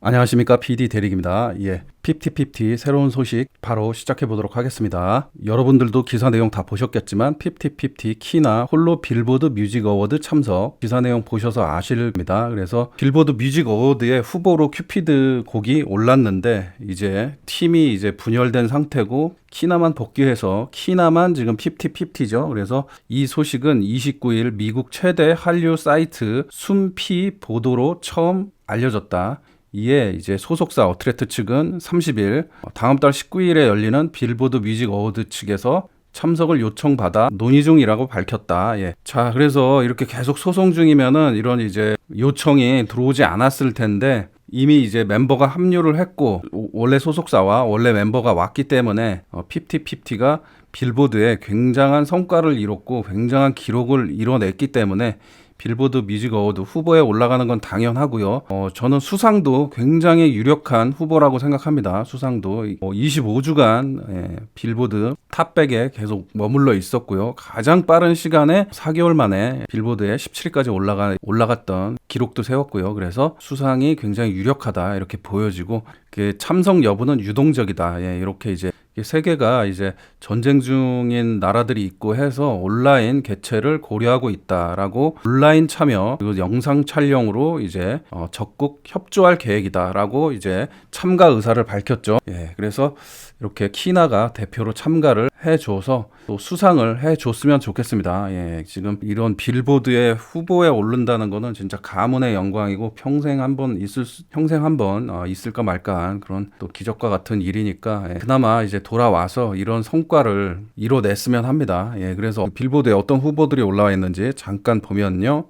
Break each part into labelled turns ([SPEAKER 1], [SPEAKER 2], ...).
[SPEAKER 1] 안녕하십니까 PD 대리입니다. 예, 5050 새로운 소식 바로 시작해 보도록 하겠습니다. 여러분들도 기사 내용 다 보셨겠지만 5050 키나 홀로 빌보드 뮤직 어워드 참석 기사 내용 보셔서 아실 겁니다. 그래서 빌보드 뮤직 어워드의 후보로 큐피드 곡이 올랐는데 이제 팀이 이제 분열된 상태고 키나만 복귀해서 키나만 지금 5050죠. 그래서 이 소식은 29일 미국 최대 한류 사이트 숨피 보도로 처음 알려졌다. 이에 이제 소속사 어트레트 측은 30일 다음 달 19일에 열리는 빌보드 뮤직 어워드 측에서 참석을 요청받아 논의 중이라고 밝혔다. 예. 자, 그래서 이렇게 계속 소송 중이면은 이런 이제 요청이 들어오지 않았을 텐데 이미 이제 멤버가 합류를 했고 원래 소속사와 원래 멤버가 왔기 때문에 어, 5050가 빌보드에 굉장한 성과를 이뤘고 굉장한 기록을 이뤄냈기 때문에 빌보드 뮤직 어워드 후보에 올라가는 건 당연하고요. 어, 저는 수상도 굉장히 유력한 후보라고 생각합니다. 수상도 어, 25주간 예, 빌보드 탑백에 계속 머물러 있었고요. 가장 빠른 시간에 4개월 만에 빌보드에 17위까지 올라가 올라갔던 기록도 세웠고요. 그래서 수상이 굉장히 유력하다 이렇게 보여지고 그 참석 여부는 유동적이다. 예, 이렇게 이제 세계가 이제 전쟁 중인 나라들이 있고 해서 온라인 개최를 고려하고 있다라고 온라인 참여 그리고 영상 촬영으로 이제 어 적극 협조할 계획이다라고 이제 참가 의사를 밝혔죠. 예, 그래서 이렇게 키나가 대표로 참가를 해줘서 또 수상을 해줬으면 좋겠습니다. 예, 지금 이런 빌보드의 후보에 오른다는 거는 진짜 가문의 영광이고 평생 한번 있을 수, 평생 한번 어, 있을까 말까 그런 또 기적과 같은 일이니까 예, 그나마 이제 돌아와서 이런 성과를 이뤄냈으면 합니다. 예, 그래서 빌보드에 어떤 후보들이 올라와 있는지 잠깐 보면요.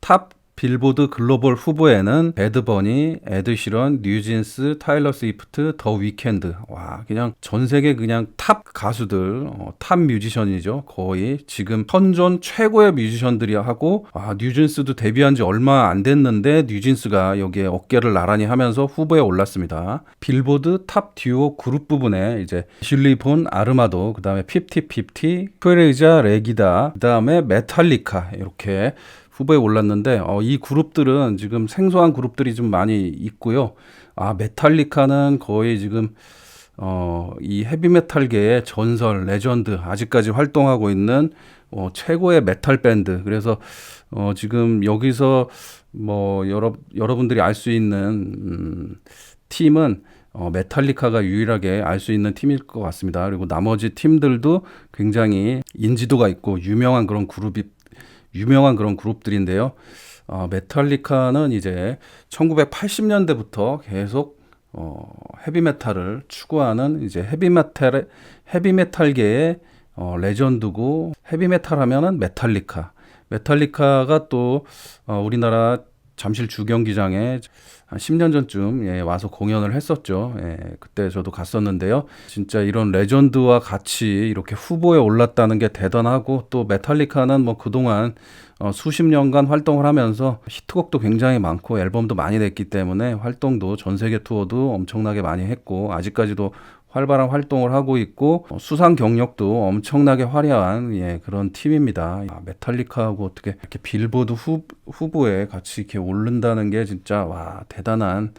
[SPEAKER 1] 탑 빌보드 글로벌 후보에는 배드버니, 에드시런, 뉴진스, 타일러 스위프트, 더 위켄드. 와, 그냥 전 세계 그냥 탑 가수들, 어, 탑 뮤지션이죠. 거의 지금 현존 최고의 뮤지션들이 하고 아, 뉴진스도 데뷔한 지 얼마 안 됐는데 뉴진스가 여기에 어깨를 나란히 하면서 후보에 올랐습니다. 빌보드 탑 듀오 그룹 부분에 이제 실리폰, 아르마도, 그 다음에 피프티50, 큐레이자, 레기다, 그 다음에 메탈리카 이렇게 후보에 올랐는데 어, 이 그룹들은 지금 생소한 그룹들이 좀 많이 있고요. 아 메탈리카는 거의 지금 어, 이 헤비메탈계의 전설, 레전드, 아직까지 활동하고 있는 어, 최고의 메탈 밴드. 그래서 어, 지금 여기서 뭐 여러 여러분들이 알 수 있는 음, 팀은 어, 메탈리카가 유일하게 알 수 있는 팀일 것 같습니다. 그리고 나머지 팀들도 굉장히 인지도가 있고 유명한 그런 그룹이 유명한 그런 그룹들인데요. 어, 메탈리카는 이제 1980년대부터 계속 어, 헤비메탈을 추구하는 이제 헤비메탈 헤비메탈계의 어, 레전드고 헤비메탈 하면은 메탈리카. 메탈리카가 또 어, 우리나라 잠실 주경기장에 한 10년 전쯤 예, 와서 공연을 했었죠. 예, 그때 저도 갔었는데요. 진짜 이런 레전드와 같이 이렇게 후보에 올랐다는 게 대단하고 또 메탈리카는 뭐 그동안 어, 수십 년간 활동을 하면서 히트곡도 굉장히 많고 앨범도 많이 냈기 때문에 활동도 전 세계 투어도 엄청나게 많이 했고 아직까지도 활발한 활동을 하고 있고 어, 수상 경력도 엄청나게 화려한 예, 그런 팀입니다. 아, 메탈리카하고 어떻게 이렇게 빌보드 후, 후보에 같이 이렇게 오른다는 게 진짜 와 대단한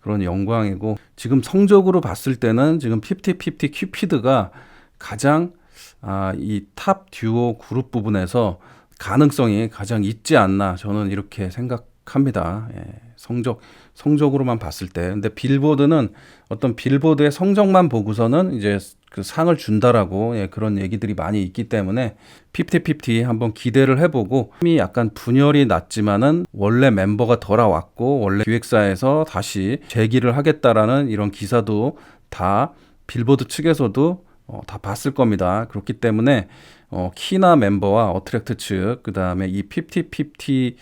[SPEAKER 1] 그런 영광이고 지금 성적으로 봤을 때는 지금 50-50 큐피드가 가장 아, 이 탑 듀오 그룹 부분에서 가능성이 가장 있지 않나 저는 이렇게 생각합니다. 예, 성적 성적으로만 봤을 때. 근데 빌보드는 어떤 빌보드의 성적만 보고서는 이제 그 상을 준다라고 예, 그런 얘기들이 많이 있기 때문에 50-50 한번 기대를 해보고 이미 약간 분열이 났지만은 원래 멤버가 돌아왔고 원래 기획사에서 다시 재기를 하겠다라는 이런 기사도 다 빌보드 측에서도 어, 다 봤을 겁니다. 그렇기 때문에 어, 키나 멤버와 어트랙트 측, 그 다음에 이50-50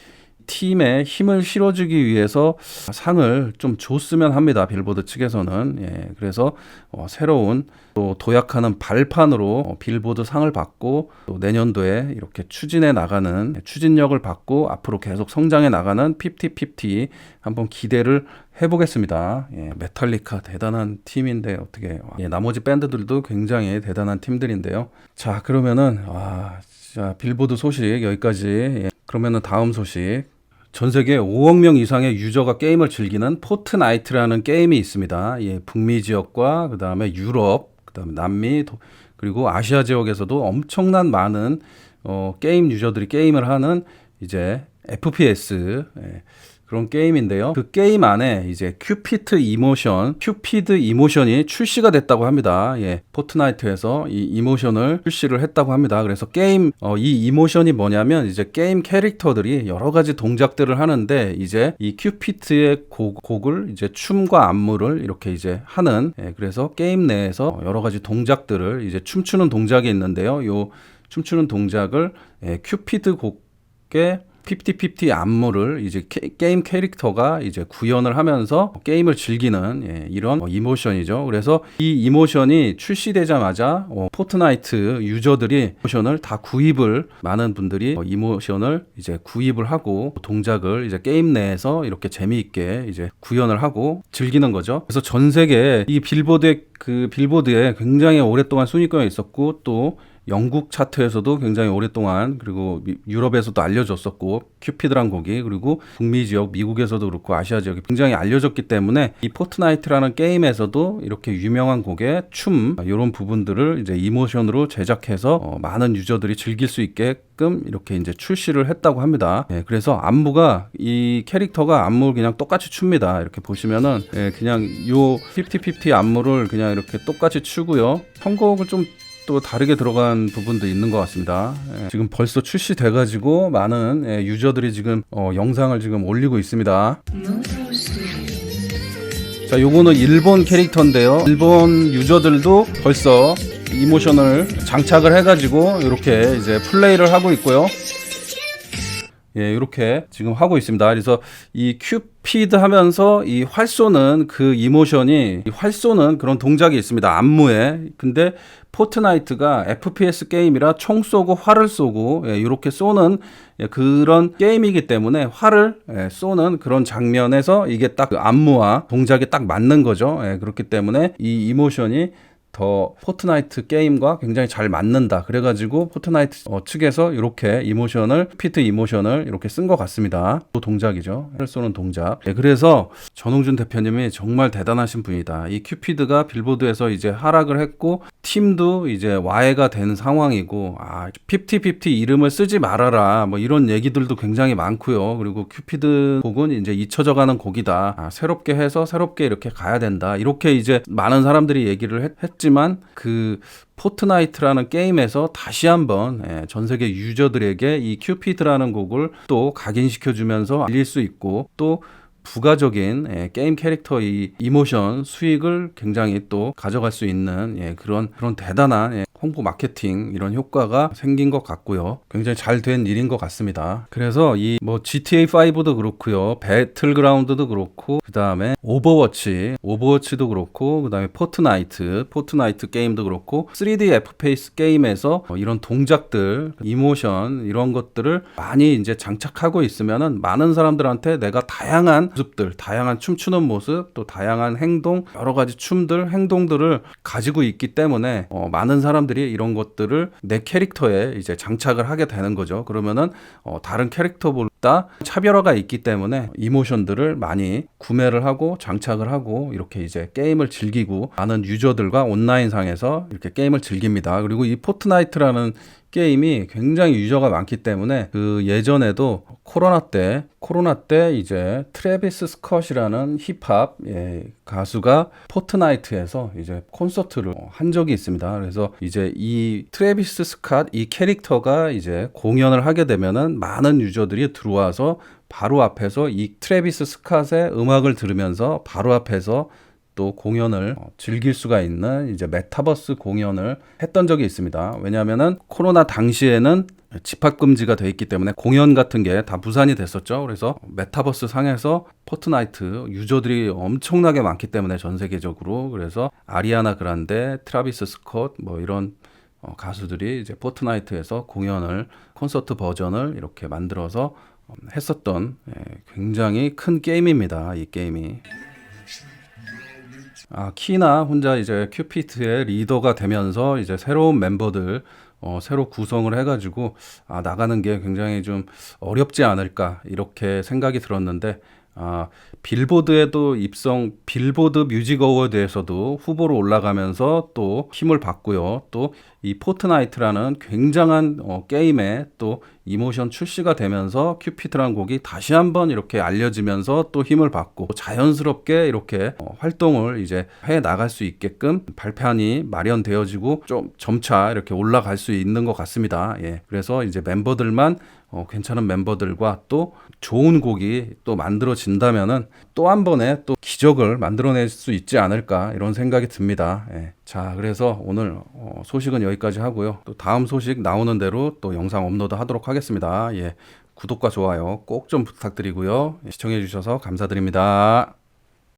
[SPEAKER 1] 팀에 힘을 실어주기 위해서 상을 좀 줬으면 합니다. 빌보드 측에서는. 예, 그래서 어, 새로운 또 도약하는 발판으로 어, 빌보드 상을 받고 또 내년도에 이렇게 추진해 나가는 추진력을 받고 앞으로 계속 성장해 나가는 50-50 한번 기대를 해보겠습니다. 예, 메탈리카 대단한 팀인데 어떻게 예, 나머지 밴드들도 굉장히 대단한 팀들인데요. 자 그러면은 아, 자 빌보드 소식 여기까지. 예, 그러면은 다음 소식 전 세계 5억 명 이상의 유저가 게임을 즐기는 포트나이트라는 게임이 있습니다. 예, 북미 지역과 그다음에 유럽, 그다음에 남미 도- 그리고 아시아 지역에서도 엄청난 많은 어, 게임 유저들이 게임을 하는 이제 FPS 예, 그런 게임인데요. 그 게임 안에 이제 큐피트 이모션, 큐피드 이모션이 출시가 됐다고 합니다. 예, 포트나이트에서 이 이모션을 출시를 했다고 합니다. 그래서 게임 어, 이 이모션이 뭐냐면 이제 게임 캐릭터들이 여러 가지 동작들을 하는데 이제 이 큐피트의 곡, 곡을 이제 춤과 안무를 이렇게 이제 하는 예, 그래서 게임 내에서 여러 가지 동작들을 이제 춤추는 동작이 있는데요. 요 춤추는 동작을 예, 큐피드 곡의 50-50 안무를 이제 게, 게임 캐릭터가 이제 구현을 하면서 게임을 즐기는 예, 이런 어, 이모션이죠. 그래서 이 이모션이 출시되자마자 어, 포트나이트 유저들이 이모션을 다 구입을 많은 분들이 어, 이모션을 이제 구입을 하고 동작을 이제 게임 내에서 이렇게 재미있게 이제 구현을 하고 즐기는 거죠. 그래서 전 세계 이 빌보드의 그 빌보드에 굉장히 오랫동안 순위권에 있었고 또 영국 차트에서도 굉장히 오랫동안 그리고 미- 유럽에서도 알려졌었고 큐피드란 곡이 그리고 북미 지역 미국에서도 그렇고 아시아 지역이 굉장히 알려졌기 때문에 이 포트나이트라는 게임에서도 이렇게 유명한 곡의 춤 이런 부분들을 이제 이모션으로 제작해서 어, 많은 유저들이 즐길 수 있게끔 이렇게 이제 출시를 했다고 합니다. 예, 그래서 안무가 이 캐릭터가 안무를 그냥 똑같이 춥니다. 이렇게 보시면은 예, 그냥 요 50-50 안무를 그냥 이렇게 똑같이 추고요. 선곡을 좀 또 다르게 들어간 부분도 있는 것 같습니다. 예, 지금 벌써 출시돼가지고 많은 예, 유저들이 지금 어, 영상을 지금 올리고 있습니다. 자, 요거는 일본 캐릭터인데요. 일본 유저들도 벌써 이모션을 장착을 해가지고 이렇게 이제 플레이를 하고 있고요. 예, 이렇게 지금 하고 있습니다. 그래서 이 큐 피드 하면서 이 활 쏘는 그 이모션이 이 활 쏘는 그런 동작이 있습니다. 안무에. 근데 포트나이트가 FPS 게임이라 총 쏘고 활을 쏘고 예, 이렇게 쏘는 예, 그런 게임이기 때문에 활을 예, 쏘는 그런 장면에서 이게 딱 그 안무와 동작이 딱 맞는 거죠. 예, 그렇기 때문에 이 이모션이 더 포트나이트 게임과 굉장히 잘 맞는다. 그래가지고 포트나이트 어, 측에서 이렇게 이모션을 피트 이모션을 이렇게 쓴 것 같습니다. 또 동작이죠. 헬 쏘는 동작. 네, 그래서 전홍준 대표님이 정말 대단하신 분이다. 이 큐피드가 빌보드에서 이제 하락을 했고 팀도 이제 와해가 된 상황이고 아 피프티 이름을 쓰지 말아라. 뭐 이런 얘기들도 굉장히 많고요. 그리고 큐피드 곡은 이제 잊혀져가는 곡이다. 아, 새롭게 해서 새롭게 이렇게 가야 된다. 이렇게 이제 많은 사람들이 얘기를 했, 했 지만 그 포트나이트라는 게임에서 다시 한번 예, 전 세계 유저들에게 이 큐피드라는 곡을 또 각인시켜주면서 알릴 수 있고 또 부가적인 예, 게임 캐릭터 이 이모션 수익을 굉장히 또 가져갈 수 있는 예, 그런 그런 대단한 예, 홍보 마케팅 이런 효과가 생긴 것 같고요. 굉장히 잘 된 일인 것 같습니다. 그래서 이 뭐 GTA 5도 그렇고요. 배틀그라운드도 그렇고 그 다음에 오버워치, 오버워치도 그렇고 그 다음에 포트나이트, 포트나이트 게임도 그렇고 3D FPS 게임에서 어, 이런 동작들, 이모션 이런 것들을 많이 이제 장착하고 있으면은 많은 사람들한테 내가 다양한 모습들, 다양한 춤추는 모습, 또 다양한 행동, 여러 가지 춤들, 행동들을 가지고 있기 때문에 어, 많은 사람들이 이런 것들을 내 캐릭터에 이제 장착을 하게 되는 거죠. 그러면은 어, 다른 캐릭터보다 차별화가 있기 때문에 이모션들을 많이 구매를 하고 장착을 하고 이렇게 이제 게임을 즐기고 많은 유저들과 온라인 상에서 이렇게 게임을 즐깁니다. 그리고 이 포트나이트라는 게임이 굉장히 유저가 많기 때문에 그 예전에도 코로나 때 코로나 때 이제 트래비스 스컷이라는 힙합 예, 가수가 포트나이트에서 이제 콘서트를 한 적이 있습니다. 그래서 이제 이 트래비스 스컷 이 캐릭터가 이제 공연을 하게 되면은 많은 유저들이 들어와서 바로 앞에서 이 트래비스 스컷의 음악을 들으면서 바로 앞에서 또 공연을 어, 즐길 수가 있는 이제 메타버스 공연을 했던 적이 있습니다. 왜냐하면은 코로나 당시에는 집합 금지가 돼 있기 때문에 공연 같은 게 다 무산이 됐었죠. 그래서 메타버스 상에서 포트나이트 유저들이 엄청나게 많기 때문에 전 세계적으로 그래서 아리아나 그란데, 트라비스 스콧 뭐 이런 어, 가수들이 이제 포트나이트에서 공연을 콘서트 버전을 이렇게 만들어서 어, 했었던 예, 굉장히 큰 게임입니다. 이 게임이. 아, 키나 혼자 이제 큐피트의 리더가 되면서 이제 새로운 멤버들 어, 새로 구성을 해가지고 아, 나가는 게 굉장히 좀 어렵지 않을까 이렇게 생각이 들었는데 아, 빌보드에도 입성, 빌보드 뮤직 어워드에서도 후보로 올라가면서 또 힘을 받고요. 또 이 포트나이트라는 굉장한 어, 게임에 또 이모션 출시가 되면서 큐피드라는 곡이 다시 한번 이렇게 알려지면서 또 힘을 받고 자연스럽게 이렇게 어, 활동을 이제 해 나갈 수 있게끔 발판이 마련되어지고 좀 점차 이렇게 올라갈 수 있는 것 같습니다. 예. 그래서 이제 멤버들만 어, 괜찮은 멤버들과 또 좋은 곡이 또 만들어진다면은 또 한 번의 또 기적을 만들어낼 수 있지 않을까 이런 생각이 듭니다. 예. 자, 그래서 오늘 어, 소식은 여기까지 하고요. 또 다음 소식 나오는 대로 또 영상 업로드 하도록 하겠습니다. 예. 구독과 좋아요 꼭 좀 부탁드리고요. 시청해 주셔서 감사드립니다.